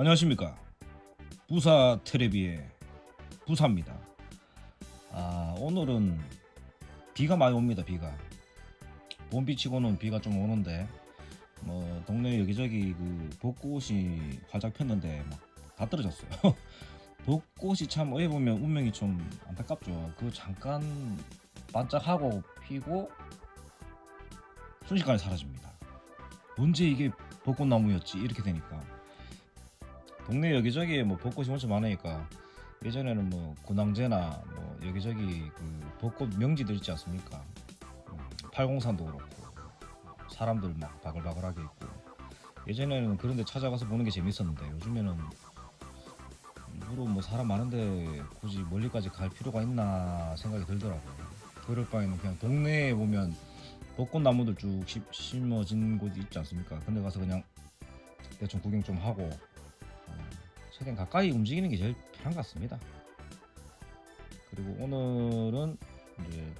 안녕하십니까. 부사 테레비의 부사입니다. 아 오늘은 비가 많이 옵니다 비가. 봄비치고는 비가 좀 오는데 뭐 동네 여기저기 그 벚꽃이 활짝 폈는데 막다 떨어졌어요. 벚꽃이 참 어찌 보면 운명이 좀 안타깝죠. 그 잠깐 반짝하고 피고 순식간에 사라집니다. 언제 이게 벚꽃나무였지? 이렇게 되니까 동네 여기저기에 뭐 벚꽃이 엄청 많으니까 예전에는 뭐 군항제나 뭐 여기저기 그 벚꽃 명지들 있지 않습니까? 음, 팔공산도 그렇고 사람들 막 바글바글하게 있고 예전에는 그런 데 찾아가서 보는 게 재밌었는데 요즘에는 일부러 뭐 사람 많은데 굳이 멀리까지 갈 필요가 있나 생각이 들더라고요. 그럴 바에는 그냥 동네에 보면 벚꽃 나무들 쭉 심- 심어진 곳이 있지 않습니까? 근데 가서 그냥 대충 구경 좀 하고 어, 최대한 가까이 움직이는 게 제일 편한 것 같습니다. 그리고 오늘은 이제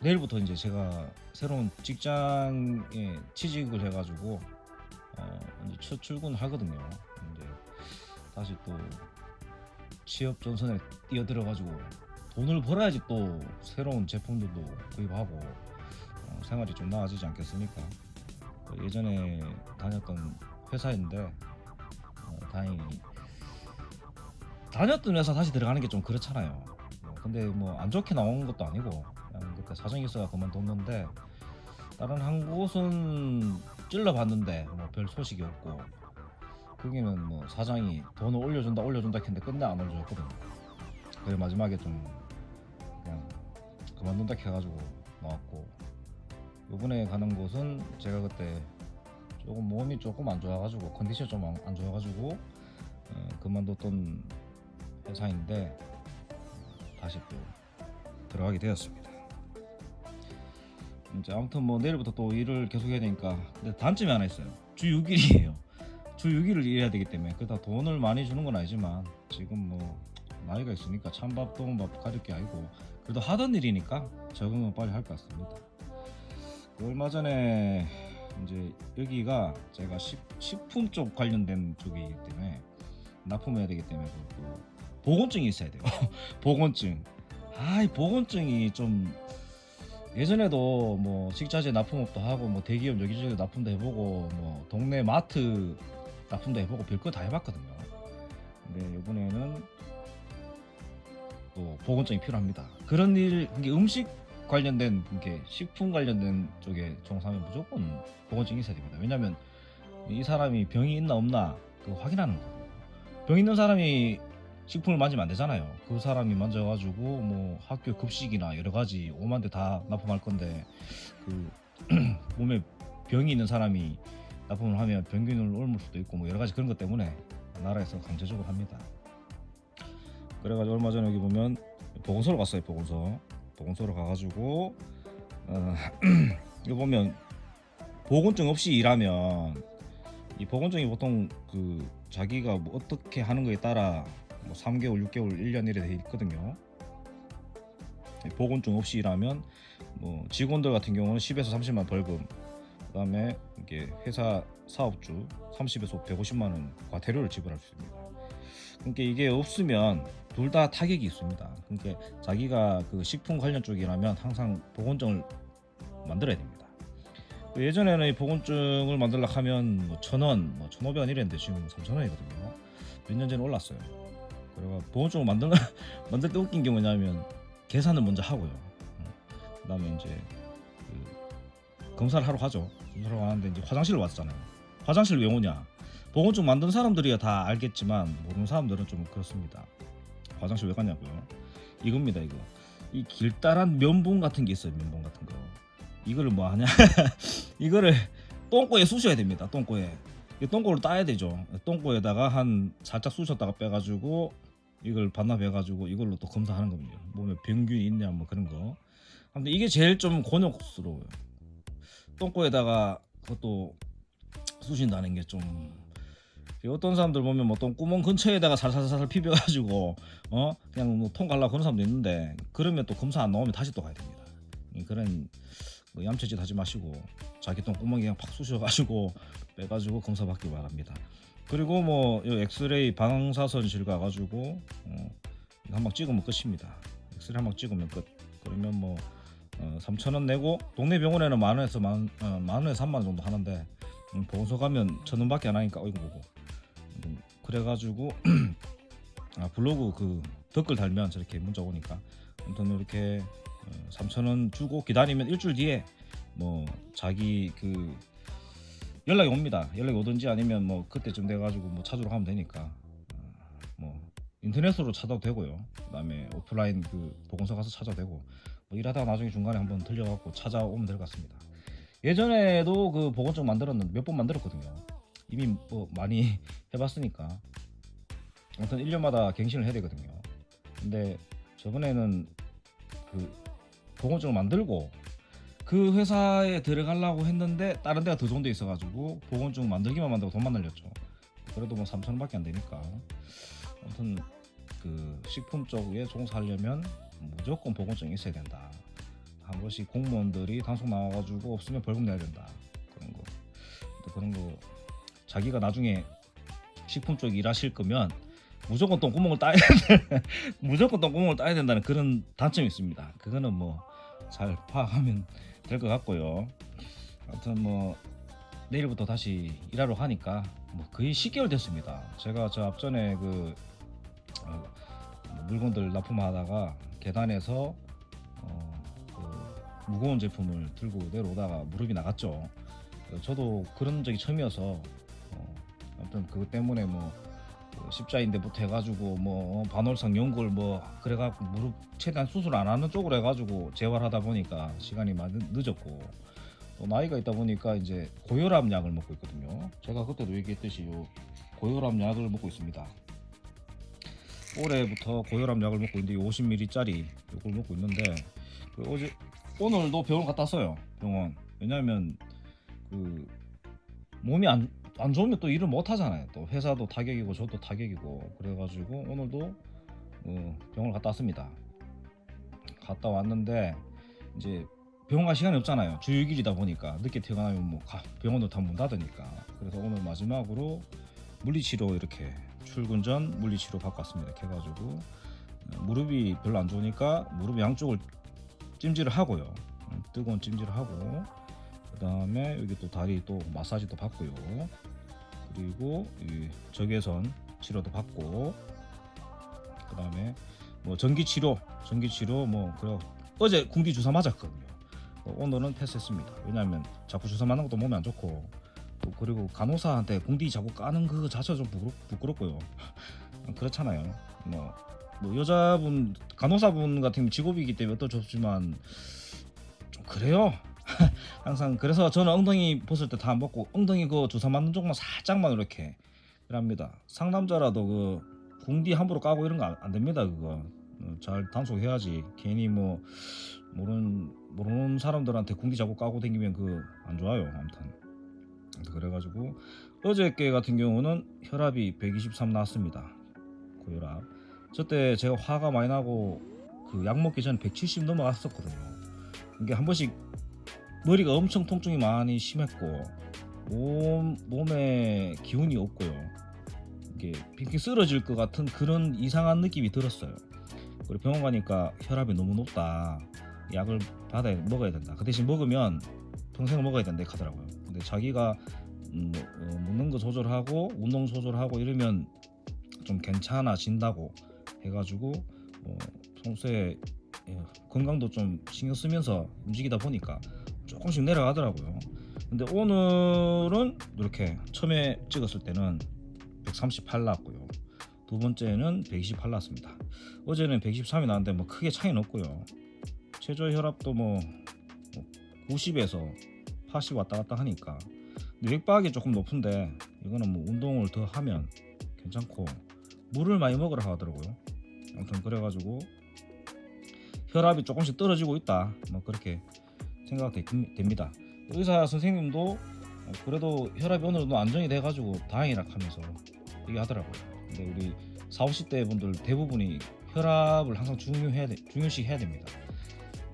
내일부터 이제 제가 새로운 직장에 취직을 해가지고 어, 이제 첫 출근하거든요. 이제 다시 또 취업 전선에 뛰어들어가지고 돈을 벌어야지 또 새로운 제품들도 구입하고 어, 생활이 좀 나아지지 않겠습니까? 그 예전에 다녔던 회사인데 어, 다행히 다녔던 회사 다시 들어가는 게 좀 그렇잖아요. 뭐, 근데 뭐 안 좋게 나온 것도 아니고 그냥 그때 사정이 있어가 그만뒀는데 다른 한 곳은 찔러봤는데 뭐 별 소식이 없고 거기는 뭐 사장이 돈을 올려준다 올려준다 했는데 끝내 안 올려줬거든요. 그래 마지막에 좀 그냥 그만둔다 해가지고 나왔고 이번에 가는 곳은 제가 그때 조금 몸이 조금 안 좋아가지고 컨디션 좀 안 좋아가지고 어, 그만뒀던 회사인데 다시 또 들어가게 되었습니다. 이제 아무튼 뭐 내일부터 또 일을 계속 해야 되니까 근데 단점이 하나 있어요. 주 6일이에요. 주 6일을 일해야 되기 때문에 그다 돈을 많이 주는 건 아니지만 지금 뭐 나이가 있으니까 찬밥 더운밥 가릴 게 아니고 그래도 하던 일이니까 적응은 빨리 할 것 같습니다. 그 얼마 전에 이제 여기가 제가 식, 식품 쪽 관련된 쪽이기 때문에 납품해야 되기 때문에 그 보건증이 있어야 돼요. 보건증. 아 이 보건증이 좀 예전에도 뭐 식자재 납품업도 하고 뭐 대기업 여기저기 납품도 해보고 뭐 동네 마트 납품도 해보고 별거 다 해봤거든요. 근데 이번에는 또 보건증이 필요합니다. 그런 일, 이게 음식 관련된 게 식품 관련된 쪽에 종사하면 무조건 보건증이 있어야 됩니다. 왜냐하면 이 사람이 병이 있나 없나 그 확인하는 거거든요. 병 있는 사람이 식품을 만지면 안 되잖아요. 그 사람이 만져가지고 뭐 학교 급식이나 여러 가지 오만 대 다 납품할 건데 그 몸에 병이 있는 사람이 납품을 하면 병균을 옮을 수도 있고 뭐 여러 가지 그런 것 때문에 나라에서 강제적으로 합니다. 그래가지고 얼마 전에 여기 보면 보건소로 갔어요. 보건소 보건소로 가가지고 어, 이거 보면 보건증 없이 일하면 이 보건증이 보통 그 자기가 뭐 어떻게 하는 거에 따라 뭐 3개월, 6개월, 1년 이래 돼 있거든요. 이 보건증 없이 일하면 뭐 직원들 같은 경우는 10에서 30만 벌금, 그다음에 이게 회사 사업주 30에서 150만 원 과태료를 지불할 수 있습니다. 그러니까 이게 없으면 둘 다 타격이 있습니다. 그러니까 자기가 그 식품 관련 쪽이라면 항상 보건증을 만들어야 됩니다. 그 예전에는 이 보건증을 만들려고 하면 뭐 천 원, 뭐 천오백 원 이랬는데 지금 삼천 원이거든요. 몇 년 전에 올랐어요. 그래가 보건증을 만들 만들 때 웃긴 게 뭐냐면 계산을 먼저 하고요. 음. 그다음에 이제 그 검사를 하러 가죠. 검사를 하는데 이제 화장실을 왔잖아요. 화장실 왜 오냐? 보건증 만든 사람들이야 다 알겠지만 모르는 사람들은 좀 그렇습니다. 화장실 왜 갔냐고요? 이겁니다 이거. 이 길다란 면봉 같은 게 있어요 면봉 같은 거. 이거를 뭐 하냐? 이거를 똥꼬에 쑤셔야 됩니다. 똥꼬에. 이 똥꼬를 따야 되죠. 똥꼬에다가 한 살짝 쑤셨다가 빼가지고 이걸 반납해 가지고 이걸로 또 검사하는 겁니다. 몸에 병균이 있냐 뭐 그런 거. 근데 이게 제일 좀 곤욕스러워요. 똥꼬에다가 그것도 쑤신다는 게 좀 어떤 사람들 보면 뭐 똥구멍 근처에다가 살살살 피벼가지고 어 그냥 뭐통 갈라 그런 사람도 있는데 그러면 또 검사 안 나오면 다시 또 가야 됩니다. 이 그런 뭐 얌체짓 하지 마시고 자기 똥구멍에 그냥 팍 쑤셔가지고 빼가지고 검사 받기 바랍니다. 그리고 뭐이 엑스레이 방사선실 가가지고 어, 한 방 찍으면 끝입니다. 엑스레이 한 방 찍으면 끝. 그러면 뭐 어, 3천 원 내고 동네 병원에는 만 원에서 만, 어, 만 원에서 3만 원 정도 하는데 음, 보건소 가면 천 원밖에 안 하니까 어이구 보고 음, 그래가지고 아, 블로그 그 댓글 달면 저렇게 문자 오니까 아무튼 이렇게 어, 3천 원 주고 기다리면 일주일 뒤에 뭐 자기 그 연락이 옵니다. 연락이 오든지 아니면 뭐 그때쯤 돼가지고 뭐 찾으러 가면 되니까 어, 뭐 인터넷으로 찾아도 되고요. 그다음에 오프라인 그 보건소 가서 찾아도 되고 뭐 일하다가 나중에 중간에 한번 들려갖고 찾아오면 될 것 같습니다. 예전에도 그 보건증 만들었는데 몇 번 만들었거든요. 이미 뭐 많이 해봤으니까 아무튼 1년마다 갱신을 해야 되거든요. 근데 저번에는 그 보건증을 만들고 그 회사에 들어가려고 했는데 다른 데가 더 좋은 데 있어가지고 보건증 만들기만 만들고 돈만 날렸죠. 그래도 뭐 3천 원밖에 안 되니까. 아무튼 그 식품 쪽에 종사하려면 무조건 보건증이 있어야 된다. 한 번씩 공무원들이 단속 나와가지고 없으면 벌금 내야 된다. 그런 거. 또 그런 거 자기가 나중에 식품 쪽 일하실 거면 무조건 똥구멍을 따야 된다. 무조건 똥구멍을 따야 된다는 그런 단점이 있습니다. 그거는 뭐 잘 파악하면 될 것 같고요. 아무튼 뭐 내일부터 다시 일하러 가니까 뭐 거의 10개월 됐습니다. 제가 저 앞전에 그 어, 물건들 납품하다가 계단에서 어, 그 무거운 제품을 들고 내려오다가 무릎이 나갔죠. 어, 저도 그런 적이 처음이어서 어, 아무튼 그것 때문에 뭐그 십자인대부터 해가지고 뭐 반월상 연골 뭐 그래갖고 무릎 최대한 수술 안 하는 쪽으로 해가지고 재활하다 보니까 시간이 많이 늦었고 또 나이가 있다 보니까 이제 고혈압 약을 먹고 있거든요. 제가 그때도 얘기했듯이 요 고혈압 약을 먹고 있습니다. 올해부터 고혈압 약을 먹고 있는데 50ml짜리 이걸 먹고 있는데 그 어제 오늘도 병원 갔다 왔어요. 병원. 왜냐면 그 몸이 안, 안 좋으면 또 일을 못 하잖아요. 또 회사도 타격이고 저도 타격이고 그래가지고 오늘도 어, 병원을 갔다 왔습니다. 갔다 왔는데 이제 병원 갈 시간이 없잖아요. 주 6일이다 보니까 늦게 퇴근하면 뭐 가- 병원도 다 문 닫으니까. 그래서 오늘 마지막으로 물리치료 이렇게 출근 전 물리치료 받고 왔습니다. 이렇게 해가지고 어, 무릎이 별로 안 좋으니까 무릎 양쪽을 찜질을 하고요. 음, 뜨거운 찜질을 하고 그 다음에 여기 또 다리 또 마사지도 받고요. 그리고 이 적외선 치료도 받고 그 다음에 뭐 전기 치료, 전기 치료 뭐 그래 어제 궁디 주사 맞았거든요. 어, 오늘은 패스했습니다. 왜냐하면 자꾸 주사 맞는 것도 몸에 안 좋고 또 그리고 간호사한테 궁디 자꾸 까는 그 자체가 좀 부끄럽, 부끄럽고요. 그렇잖아요. 뭐, 뭐 여자분 간호사분 같은 직업이기 때문에 어떨 수 없지만 좀 그래요. 항상 그래서 저는 엉덩이 벗을 때 다 안 벗고 엉덩이 그 주사 맞는 쪽만 살짝만 이렇게 합니다. 상남자라도 그 궁디 함부로 까고 이런 거안 됩니다. 그거 어, 잘 단속해야지. 괜히 뭐 모르는 모르는 사람들한테 궁디 자꾸 까고 다니면 그 안 좋아요. 아무튼 그래가지고 어저께 같은 경우는 혈압이 123 나왔습니다. 고혈압. 저때 제가 화가 많이 나고 그 약 먹기 전에 170 넘어갔었거든요. 이게 한 번씩 머리가 엄청 통증이 많이 심했고 몸 몸에 기운이 없고요. 이게 빙빙 쓰러질 것 같은 그런 이상한 느낌이 들었어요. 그리고 병원 가니까 혈압이 너무 높다. 약을 받아야 먹어야 된다. 그 대신 먹으면 평생 먹어야 된다 하더라고요. 근데 자기가 음, 뭐, 어, 먹는 거 조절하고 운동 조절하고 이러면 좀 괜찮아진다고 해가지고 어, 평소에 예, 건강도 좀 신경 쓰면서 움직이다 보니까 조금씩 내려가더라고요. 근데 오늘은 이렇게 처음에 찍었을 때는 138 나왔고요. 두 번째는 128 나왔습니다. 어제는 123이 나왔는데 뭐 크게 차이는 없고요. 최저 혈압도 뭐 90에서 80 왔다 갔다 하니까 근데 맥박이 조금 높은데 이거는 뭐 운동을 더 하면 괜찮고 물을 많이 먹으라 하더라고요. 아무튼 그래가지고 혈압이 조금씩 떨어지고 있다. 뭐 그렇게 생각됩니다. 의사 선생님도 어, 그래도 혈압이 어느 정도 안정이 돼가지고 다행이라 하면서 얘기하더라고요. 근데 우리 4, 50대 분들 대부분이 혈압을 항상 중요해야 돼, 중요시 해야 됩니다.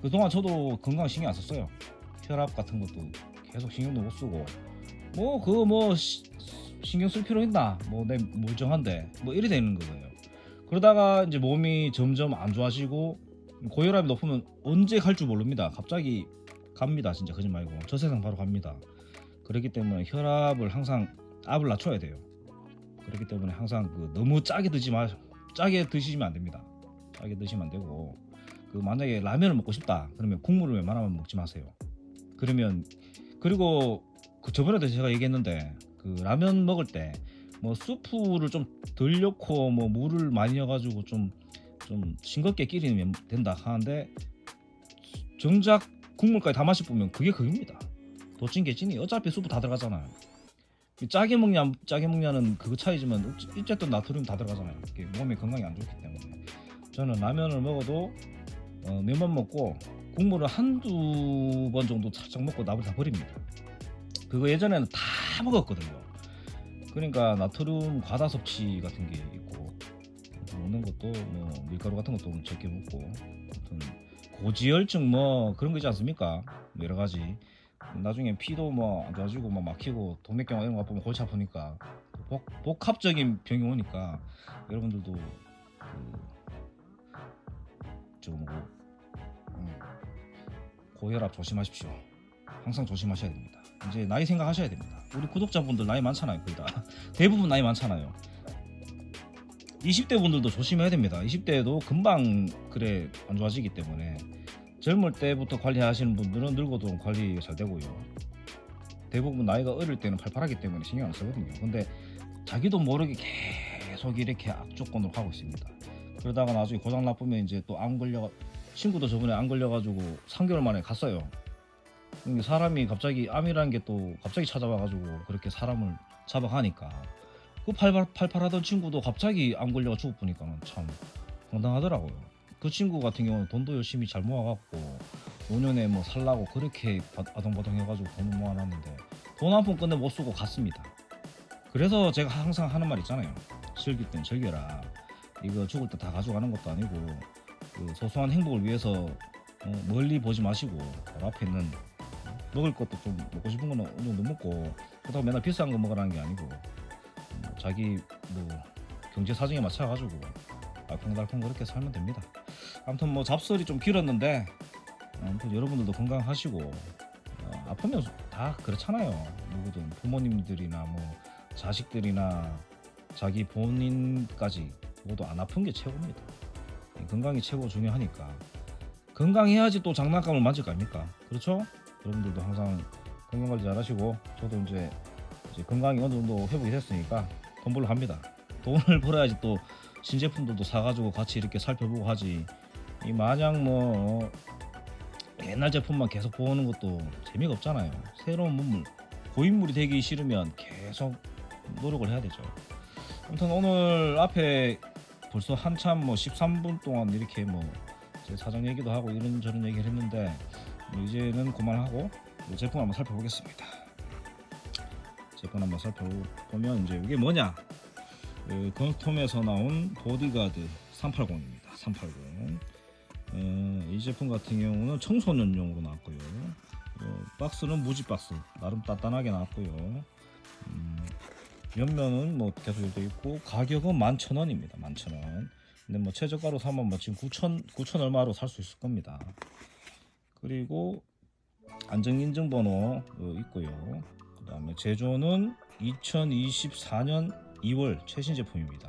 그동안 저도 건강 신경 안 썼어요. 혈압 같은 것도 계속 신경도 못 쓰고 뭐 그거 뭐 신경 쓸 필요 있나? 뭐 내 멀쩡한데 뭐 이래 되는 거예요. 그러다가 이제 몸이 점점 안 좋아지고 고혈압이 높으면 언제 갈 줄 모릅니다. 갑자기 갑니다. 진짜 거짓말 말고 저 세상 바로 갑니다. 그렇기 때문에 혈압을 항상 압을 낮춰야 돼요. 그렇기 때문에 항상 그 너무 짜게 드지 마 짜게 드시면 안 됩니다. 짜게 드시면 안 되고 그 만약에 라면을 먹고 싶다 그러면 국물을 웬만하면 먹지 마세요. 그러면 그리고 그 저번에도 제가 얘기했는데 그 라면 먹을 때 뭐 수프를 좀 덜 넣고 뭐 물을 많이 넣어가지고 좀좀 싱겁게 끓이면 된다 하는데 정작 국물까지 다 마시 보면 그게 그입니다. 도찐 개찐이 어차피 수프 다 들어가잖아요. 짜게 먹냐 안 짜게 먹냐는 그거 차이지만 어쨌든 나트륨 다 들어가잖아요. 몸에 건강에 안 좋기 때문에 저는 라면을 먹어도 어, 면만 먹고 국물을 한두 번 정도 살짝 먹고 나머지 다 버립니다. 그거 예전에는 다 먹었거든요. 그러니까 나트륨 과다 섭취 같은 게 있고 먹는 것도 뭐 밀가루 같은 것도 적게 먹고 아무튼 고지혈증 뭐 그런 거 있지 않습니까? 뭐 여러 가지 나중에 피도 뭐 안 좋아지고 뭐 막히고 동맥경 이런 거 보면 골치 아프니까 복, 복합적인 병이 오니까 여러분들도 그 저거 뭐고 음, 고혈압 조심하십시오. 항상 조심하셔야 됩니다. 이제 나이 생각하셔야 됩니다. 우리 구독자분들 나이 많잖아요, 거의 다. 대부분 나이 많잖아요. 20대 분들도 조심해야 됩니다. 20대에도 금방 그래 안 좋아지기 때문에 젊을 때부터 관리하시는 분들은 늙어도 관리 잘 되고요. 대부분 나이가 어릴 때는 팔팔하기 때문에 신경 안 쓰거든요. 근데 자기도 모르게 계속 이렇게 악조건으로 가고 있습니다. 그러다가 나중에 고장 나쁘면 이제 또안 걸려 친구도 저번에 안 걸려가지고 3개월 만에 갔어요. 사람이 갑자기 암이라는 게 또 갑자기 찾아와가지고 그렇게 사람을 잡아가니까 그 팔팔, 팔팔하던 친구도 갑자기 암 걸려가 죽어보니까는 참 황당하더라고요. 그 친구 같은 경우는 돈도 열심히 잘 모아갖고 5년에 뭐 살라고 그렇게 바- 아동바동 해가지고 돈을 모아놨는데 돈 한 푼 끝내 못 쓰고 갔습니다. 그래서 제가 항상 하는 말 있잖아요. 즐길 땐 즐겨라. 이거 죽을 때 다 가져가는 것도 아니고 그 소소한 행복을 위해서 어, 멀리 보지 마시고 바로 앞에 있는 먹을 것도 좀 먹고 싶은 거는 어느 정도 먹고 그렇다고 맨날 비싼 거 먹으라는 게 아니고 음, 자기 뭐 경제 사정에 맞춰가지고 알콩달콩 그렇게 살면 됩니다. 아무튼 뭐 잡설이 좀 길었는데 아무튼 여러분들도 건강하시고 어, 아프면 다 그렇잖아요. 누구든 부모님들이나 뭐 자식들이나 자기 본인까지 모두 안 아픈 게 최고입니다. 이 건강이 최고 중요하니까 건강해야지 또 장난감을 만질 거 아닙니까? 그렇죠? 여러분들도 항상 건강 관리 잘하시고 저도 이제, 이제 건강이 어느 정도 회복이 됐으니까 돈 벌러 갑니다. 돈을 벌어야지 또 신제품들도 사가지고 같이 이렇게 살펴보고 하지. 이 마냥 뭐 옛날 제품만 계속 보는 것도 재미가 없잖아요. 새로운 문물, 고인물이 되기 싫으면 계속 노력을 해야 되죠. 아무튼 오늘 앞에 벌써 한참 뭐 13분 동안 이렇게 뭐 제 사정 얘기도 하고 이런저런 얘기를 했는데 뭐 이제는 그만하고 이 제품 한번 살펴보겠습니다. 제품 한번 살펴보면 이제 이게 뭐냐? 그 건톰에서 나온 보디가드 380입니다. 380. 어, 이 제품 같은 경우는 청소년용으로 나왔고요. 어, 박스는 무지 박스 나름 단단하게 나왔고요. 음, 옆면은 뭐 계속 되어 있고 가격은 11,000원입니다. 11,000원. 근데 뭐 최저가로 사면 뭐 지금 9천 9천 얼마로 살 수 있을 겁니다. 그리고 안정 인증 번호 어, 있고요. 제조는 2024년 2월 최신 제품입니다.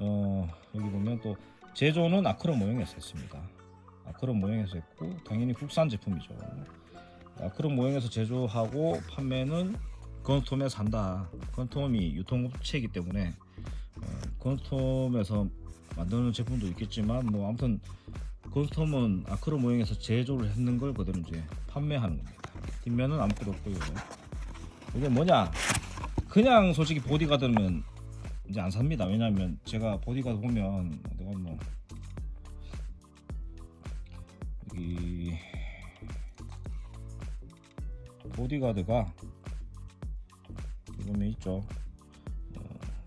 어, 여기 보면 또 제조는 아크로 모형에서 했습니다. 아크로 모형에서 했고 당연히 국산 제품이죠. 아크로 모형에서 제조하고 판매는 건톰에서 한다. 건톰이 유통업체이기 때문에 어, 건톰에서 만드는 제품도 있겠지만 뭐 아무튼 건스톰은 아크로 모형에서 제조를 했는 걸 그대로 이제 판매하는 겁니다. 뒷면은 아무것도 없고요. 이게 뭐냐? 그냥 솔직히 보디가드면 이제 안 삽니다. 왜냐하면 제가 보디가드 보면 내가 뭐 여기 보디가드가 보면 있죠.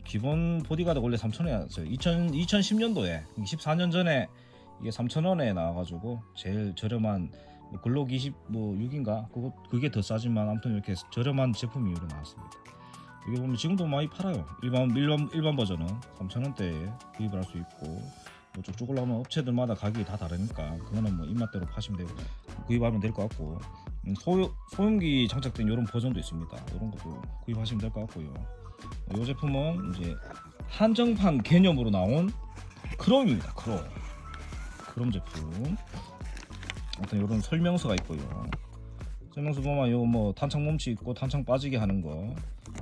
기본 보디가드 원래 3,000원이었어요. 2000, 2010년도에 14년 전에 이게 3,000원에 나와가지고 제일 저렴한 뭐 글록 20뭐 6인가 그거 그게 더 싸지만 아무튼 이렇게 저렴한 제품이 이로 나왔습니다. 이게 보면 지금도 많이 팔아요. 일반 일반 일반 버전은 3,000원대에 구입을 할 수 있고 뭐 쭉쭉 올라오면 업체들마다 가격이 다 다르니까 그거는 뭐 입맛대로 파시면 되고 구입하면 될 것 같고 음, 소 소음기 장착된 이런 버전도 있습니다. 이런 것도 구입하시면 될 것 같고요. 이 제품은 이제 한정판 개념으로 나온 크롬입니다. 크롬 크롬 제품. 아무튼 이런 설명서가 있고요. 설명서 보면 요 뭐 탄창 멈치 있고 탄창 빠지게 하는 거.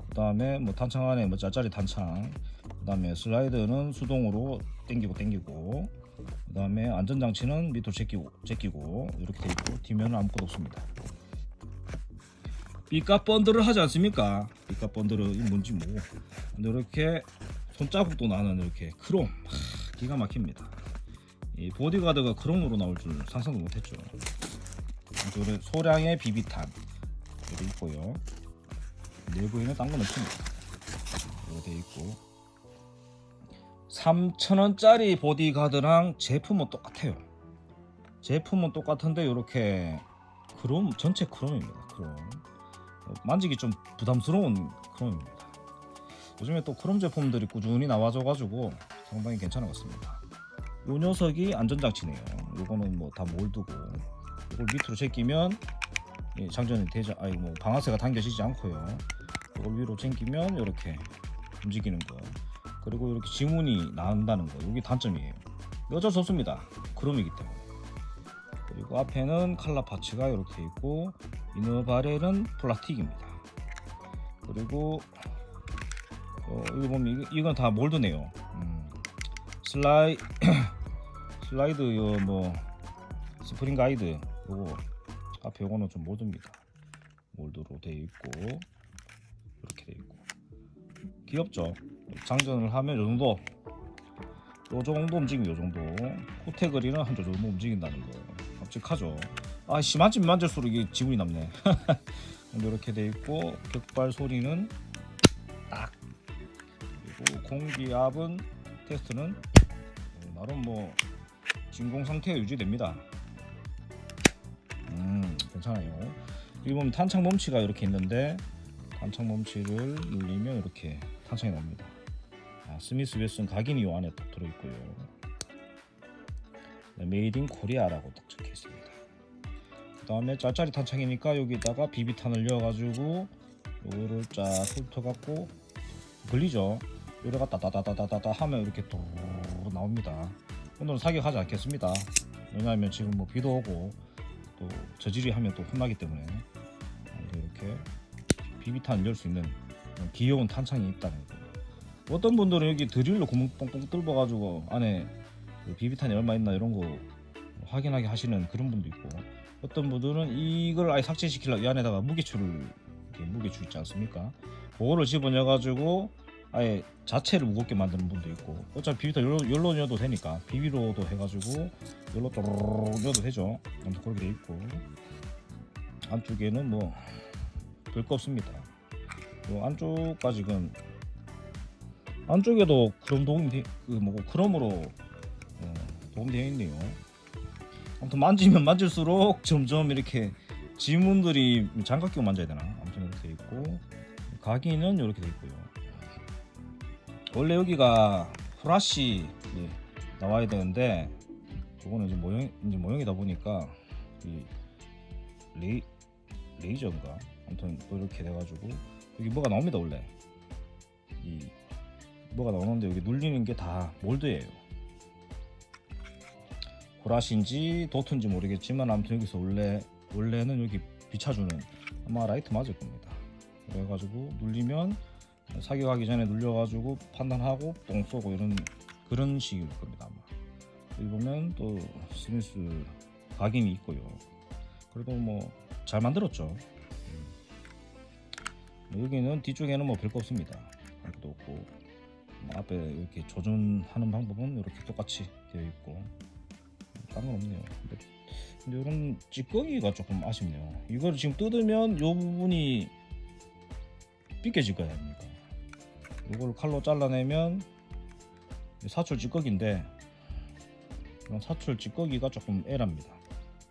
그다음에 뭐 탄창 안에 뭐 짜짜리 탄창. 그다음에 슬라이드는 수동으로 당기고 당기고. 그다음에 안전 장치는 밑으로 제끼고 제끼고 이렇게 돼 있고 뒷면은 아무것도 없습니다. 삐까 번들을 하지 않습니까? 삐까 번들은 이 뭔지 뭐. 근데 이렇게 손자국도 나는 이렇게 크롬 하, 기가 막힙니다. 이 보디가드가 크롬으로 나올 줄 상상도 못했죠. 그래 소량의 비비탄 여기 있고요. 내부에는 딴 건 없습니다. 이거 돼 있고 3,000원짜리 보디가드랑 제품은 똑같아요. 제품은 똑같은데 이렇게 크롬 전체 크롬입니다. 크롬 어, 만지기 좀 부담스러운 크롬입니다. 요즘에 또 크롬 제품들이 꾸준히 나와줘가지고 상당히 괜찮은 것 같습니다. 요 녀석이 안전장치네요. 요거는 뭐 다 몰두고 이걸 밑으로 제끼면 예, 장전이 되지 아니 뭐 방아쇠가 당겨지지 않고요. 이걸 위로 당기면 이렇게 움직이는 거. 그리고 이렇게 지문이 나온다는 거. 여기 단점이에요. 어쩔 수 없습니다. 크롬이기 때문에. 그리고 앞에는 칼라 파츠가 이렇게 있고 이너 바렐은 플라스틱입니다. 그리고 어, 이거 보면 이건 다 몰드네요. 음, 슬라이 슬라이드 요뭐 스프링 가이드 요거 앞에 요거는 좀 몰드입니다. 몰드로 돼 있고 이렇게 돼 있고 귀엽죠. 장전을 하면 요 정도 요 정도 움직임 요 정도 코테그리는 한저 정도 움직인다는 거 깜찍하죠. 아씨 만지면 만질수록 이게 지문이 남네. 이렇게 돼 있고 격발 소리는 딱 그리고 공기압은 테스트는 어, 나름 뭐 진공 상태가 유지됩니다. 음 괜찮아요. 여기 보면 탄창 멈치가 이렇게 있는데 탄창 멈치를 눌리면 이렇게 탄창이 나옵니다. 아, 스미스 웨슨 각인이 이 안에 딱 들어있고요. 메이드 인 코리아라고 딱 적혀 있습니다. 그 다음에 짜짜리 탄창이니까 여기다가 비비탄을 넣어가지고 요거를 쫙 훑어갖고 걸리죠. 요래가 따다다다다다 하면 이렇게 또 나옵니다. 오늘은 사격하지 않겠습니다. 왜냐하면 지금 뭐 비도 오고 또 저지리 하면 또 혼나기 때문에 이렇게 비비탄을 열 수 있는 귀여운 탄창이 있다는 거. 어떤 분들은 여기 드릴로 구멍 뻥뻥 뚫어 가지고 안에 그 비비탄이 얼마 있나 이런 거 확인하게 하시는 그런 분도 있고 어떤 분들은 이걸 아예 삭제시키려고 이 안에다가 무게추를 무게추 있지 않습니까? 그거를 집어넣어 가지고 아예 자체를 무겁게 만드는 분도 있고 어차피 비비탄 열로, 넣어도 되니까 비비로도 해가지고 열로 또르르 넣어도 되죠 아무튼 그렇게 돼 있고 안쪽에는 뭐 별거 없습니다 요 안쪽까지는 안쪽에도 크롬 도움이 돼, 그 뭐고 크롬으로 어, 도움되어 있네요. 아무튼 만지면 만질수록 점점 이렇게 지문들이 장갑 끼고 만져야 되나? 아무튼 이렇게 돼 있고 각인은 이렇게 돼 있고요. 원래 여기가 후라시 예, 나와야 되는데 그거는 이제 모형 이제 모형이다 보니까 이 레이 레이저인가? 아무튼 또 이렇게 돼가지고 여기 뭐가 나옵니다 원래 이 뭐가 나오는데 여기 눌리는 게 다 몰드예요. 고라신지 도트인지 모르겠지만 아무튼 여기서 원래 원래는 여기 비춰주는 아마 라이트 맞을 겁니다. 그래가지고 눌리면 사격하기 전에 눌려가지고 판단하고 똥 쏘고 이런 그런 식일 겁니다 아마. 여기 보면 또 스미스 각인이 있고요. 그래도 뭐 잘 만들었죠. 음. 여기는 뒤쪽에는 뭐 별거 없습니다. 별것도 없고 뭐 앞에 이렇게 조준하는 방법은 이렇게 똑같이 되어 있고 딴 건 없네요. 근데, 근데 이런 찌꺼기가 조금 아쉽네요. 이걸 지금 뜯으면 이 부분이 삐껴질 거 아닙니까? 이걸 칼로 잘라내면 사출 찌꺼기인데 사출 찌꺼기가 조금 애랍니다.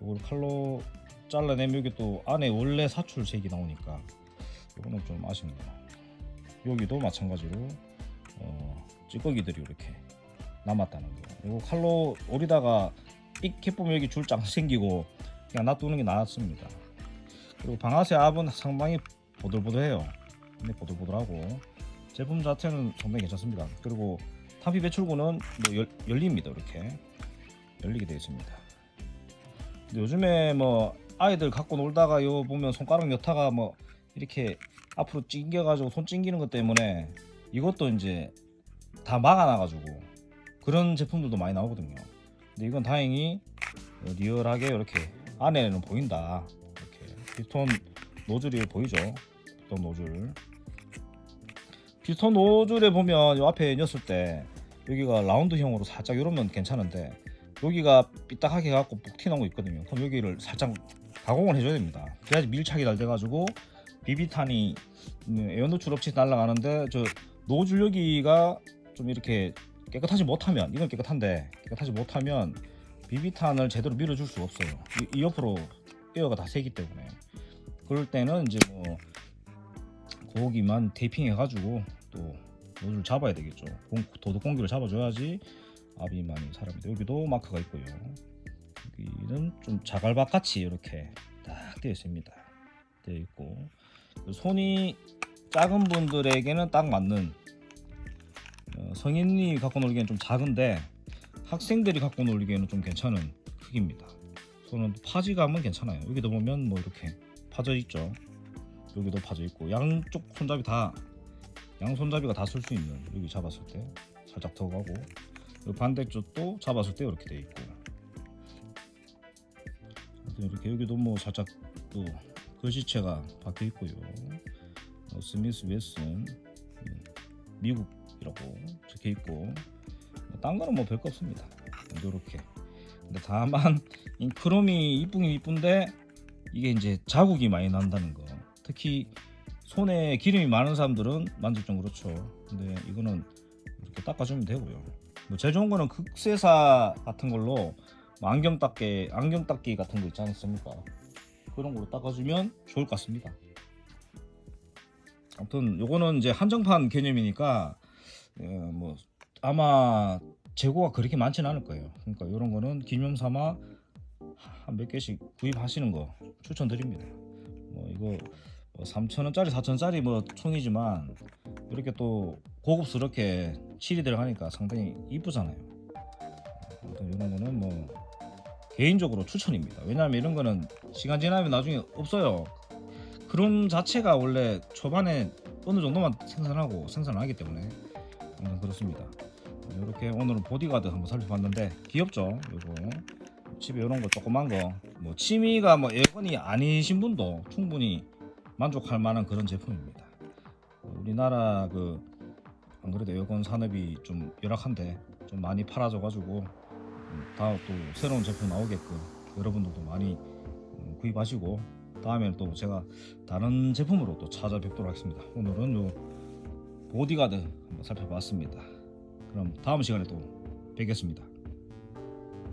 이걸 칼로 잘라내면 여기 또 안에 원래 사출 색이 나오니까 이거는 좀 아쉽네요. 여기도 마찬가지로 어, 찌꺼기들이 이렇게 남았다는 거. 그리고 칼로 오리다가 삑해 보면 여기 줄장 생기고 그냥 놔두는 게 나았습니다. 그리고 방아쇠 압은 상당히 보들보들해요. 근데 보들보들하고 제품 자체는 상당히 괜찮습니다. 그리고 탄피 배출구는 뭐 열, 열립니다. 이렇게 열리게 되어 있습니다. 요즘에 뭐 아이들 갖고 놀다가 요 보면 손가락 여타가 뭐 이렇게 앞으로 찡겨가지고 손 찡기는 것 때문에 이것도 이제 다 막아놔가지고 그런 제품들도 많이 나오거든요. 근데 이건 다행히 리얼하게 이렇게 안에는 보인다. 이렇게 피스톤 노즐이 보이죠? 피스톤 노즐. 피스톤 노즐에 보면 이 앞에 였을 때 여기가 라운드형으로 살짝 이러면 괜찮은데 여기가 삐딱하게 갖고 푹 튀어나온 거 있거든요. 그럼 여기를 살짝 가공을 해줘야 됩니다. 그래야지 밀착이 잘 돼가지고 비비탄이 음, 에어 노출 없이 날아가는데 저 노즐 여기가 좀 이렇게 깨끗하지 못하면 이건 깨끗한데 깨끗하지 못하면 비비탄을 제대로 밀어줄 수가 없어요. 이, 이 옆으로 에어가 다 새기 때문에 그럴 때는 이제 뭐 고기만 테이핑 해가지고 또 노즐 잡아야 되겠죠. 공- 도둑 공기를 잡아줘야지 압이 많이 살아납니다. 여기도 마크가 있고요. 여기는 좀 자갈박 같이 이렇게 딱 되어 있습니다. 되어 있고 손이 작은 분들에게는 딱 맞는 어, 성인이 갖고 놀기에는 좀 작은데 학생들이 갖고 놀기에는 좀 괜찮은 크기입니다. 손은 파지감은 괜찮아요. 여기도 보면 뭐 이렇게 파져 있죠. 여기도 파져 있고 양쪽 손잡이 다 양손잡이가 다 쓸 수 있는 여기 잡았을 때 살짝 더 가고 요 반대쪽도 잡았을 때 이렇게 돼 있고 이렇게 여기도 뭐 살짝 또 글씨체가 박혀 있고요. 어, 스미스 웨슨 음, 미국이라고 적혀 있고 뭐딴 거는 뭐 별거 없습니다. 이렇게. 근데 다만 이 크롬이 이쁘긴 이쁜데 이게 이제 자국이 많이 난다는 거. 특히 손에 기름이 많은 사람들은 만질 좀 그렇죠. 근데 이거는 이렇게 닦아주면 되고요. 뭐 제일 좋은 거는 극세사 같은 걸로 뭐 안경 닦기 안경 닦기 같은 거 있지 않습니까? 그런 걸로 닦아주면 좋을 것 같습니다. 아무튼 요거는 이제 한정판 개념이니까 어, 뭐 아마 재고가 그렇게 많지는 않을 거예요. 그러니까 이런 거는 기념 삼아 한 몇 개씩 구입하시는 거 추천드립니다. 뭐 이거 뭐 3,000원짜리, 4,000원짜리 뭐 총이지만 이렇게 또 고급스럽게 칠이 들어가니까 상당히 이쁘잖아요. 이런 거는 뭐 개인적으로 추천입니다. 왜냐하면 이런 거는 시간 지나면 나중에 없어요. 그런 자체가 원래 초반에 어느 정도만 생산하고 생산을 하기 때문에 그렇습니다. 이렇게 오늘은 보디가드 한번 살펴봤는데 귀엽죠? 이거 집에 이런 거 조그만 거 뭐 취미가 뭐 에어건이 아니신 분도 충분히 만족할 만한 그런 제품입니다. 우리나라 그 안 그래도 에어건 산업이 좀 열악한데 좀 많이 팔아져가지고 음, 다음 또 새로운 제품 나오게끔 여러분들도 많이 음, 구입하시고 다음에는 또 제가 다른 제품으로 또 찾아뵙도록 하겠습니다. 오늘은 요 보디가드 한번 살펴봤습니다. 그럼 다음 시간에 또 뵙겠습니다.